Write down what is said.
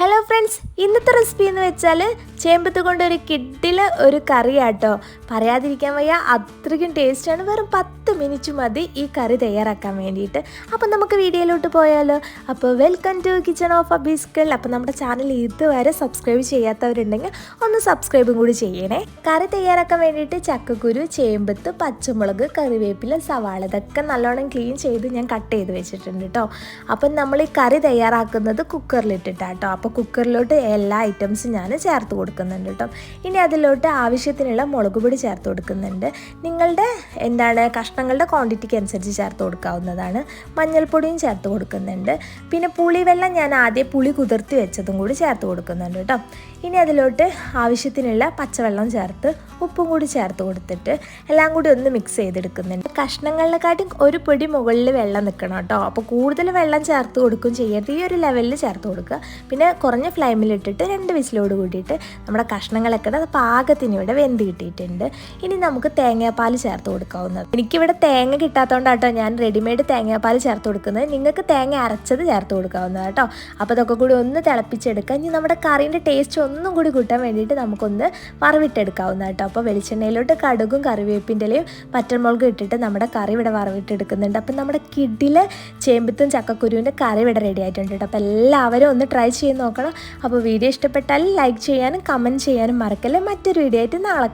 Hello friends ഇന്നത്തെ recipe എന്ന് വെച്ചാൽ ചേമ്പത്ത് കൊണ്ട് ഒരു കിഡിൽ ഒരു കറി ആട്ടോ പറയാതിരിക്കാൻ വയ്യ അത്രയ്ക്കും ടേസ്റ്റാണ് വെറും പത്ത് മിനിറ്റ് മതി ഈ കറി തയ്യാറാക്കാൻ വേണ്ടിയിട്ട്. അപ്പം നമുക്ക് വീഡിയോയിലോട്ട് പോയാലോ? അപ്പോൾ വെൽക്കം ടു കിച്ചൺ ഓഫ് അബീസ്കൾ അപ്പോൾ നമ്മുടെ ചാനൽ ഇതുവരെ സബ്സ്ക്രൈബ് ചെയ്യാത്തവരുണ്ടെങ്കിൽ ഒന്ന് സബ്സ്ക്രൈബും കൂടി ചെയ്യണേ. കറി തയ്യാറാക്കാൻ വേണ്ടിയിട്ട് ചക്കക്കുരു ചേമ്പത്ത് പച്ചമുളക് കറിവേപ്പില സവാള ഇതൊക്കെ നല്ലോണം ക്ലീൻ ചെയ്ത് ഞാൻ കട്ട് ചെയ്ത് വെച്ചിട്ടുണ്ട് കേട്ടോ അപ്പം നമ്മൾ ഈ കറി തയ്യാറാക്കുന്നത് കുക്കറിലിട്ടിട്ടാട്ടോ അപ്പോൾ കുക്കറിലോട്ട് എല്ലാ ഐറ്റംസും ഞാൻ ചേർത്ത് കൊടുക്കുന്നുണ്ട് കേട്ടോ. ഇനി അതിലോട്ട് ആവശ്യത്തിനുള്ള മുളക് പൊടി ചേർത്ത് കൊടുക്കുന്നുണ്ട്. നിങ്ങളുടെ എന്താണ് കഷ്ണങ്ങളുടെ ക്വാണ്ടിറ്റിക്ക് അനുസരിച്ച് ചേർത്ത് കൊടുക്കാവുന്നതാണ്. മഞ്ഞൾപ്പൊടിയും ചേർത്ത് കൊടുക്കുന്നുണ്ട്. പിന്നെ പുളിവെള്ളം ഞാൻ ആദ്യം പുളി കുതിർത്തി വെച്ചതും കൂടി ചേർത്ത് കൊടുക്കുന്നുണ്ട് കേട്ടോ. ഇനി അതിലോട്ട് ആവശ്യത്തിനുള്ള പച്ചവെള്ളം ചേർത്ത് ഉപ്പും കൂടി ചേർത്ത് കൊടുത്തിട്ട് എല്ലാം കൂടി ഒന്ന് മിക്സ് ചെയ്തെടുക്കുന്നുണ്ട്. കഷ്ണങ്ങളിലെക്കാട്ടും ഒരു പൊടി മുകളിൽ വെള്ളം നിൽക്കണം കേട്ടോ. അപ്പോൾ കൂടുതൽ വെള്ളം ചേർത്ത് കൊടുക്കും ചെയ്യരുത്. ഈ ഒരു ലെവലിൽ ചേർത്ത് കൊടുക്കുക. പിന്നെ കുറഞ്ഞ ഫ്ലെയിമിലിട്ടിട്ട് രണ്ട് വിസിലോട് കൂടിയിട്ട് നമ്മുടെ കഷ്ണങ്ങളൊക്കെ അത് പാകത്തിന് ഇവിടെ വെന്ത് കിട്ടിയിട്ടുണ്ട്. ഇനി നമുക്ക് തേങ്ങാപ്പാൽ ചേർത്ത് കൊടുക്കാവുന്നത് എനിക്കിവിടെ തേങ്ങ കിട്ടാത്തതുകൊണ്ടാട്ടോ ഞാൻ റെഡിമെയ്ഡ് തേങ്ങാപ്പാൽ ചേർത്ത് കൊടുക്കുന്നത്. നിങ്ങൾക്ക് തേങ്ങ അരച്ചത് ചേർത്ത് കൊടുക്കാവുന്നത് കേട്ടോ. അപ്പോൾ അതൊക്കെ കൂടി ഒന്ന് തിളപ്പിച്ചെടുക്കുക ഇനി നമ്മുടെ കറീന്റെ ടേസ്റ്റ് ഒന്നും കൂടി കൂട്ടാൻ വേണ്ടിയിട്ട് നമുക്കൊന്ന് വറവിട്ടെടുക്കാവുന്ന കേട്ടോ. അപ്പോൾ വെളിച്ചെണ്ണയിലോട്ട് കടുകും കറിവേപ്പിന്റെ ഇലയും പച്ചമുളകും ഇട്ടിട്ട് നമ്മുടെ കറി ഇവിടെ വറവിട്ടെടുക്കുന്നുണ്ട്. അപ്പം നമ്മുടെ കിഡിലെ ചേമ്പത്തും ചക്കക്കുരുവിന്റെ കറി ഇവിടെ റെഡി ആയിട്ടുണ്ട് കേട്ടോ. അപ്പോൾ എല്ലാവരും ഒന്ന് ട്രൈ ചെയ്ത് നോക്കണം അപ്പോൾ വീഡിയോ ഇഷ്ടപ്പെട്ടാൽ ലൈക്ക് ചെയ്യാനും കമന്റ് ചെയ്യാനും മറക്കല്ലേ മറ്റൊരു വീഡിയോ ആയിട്ട് നാളെ.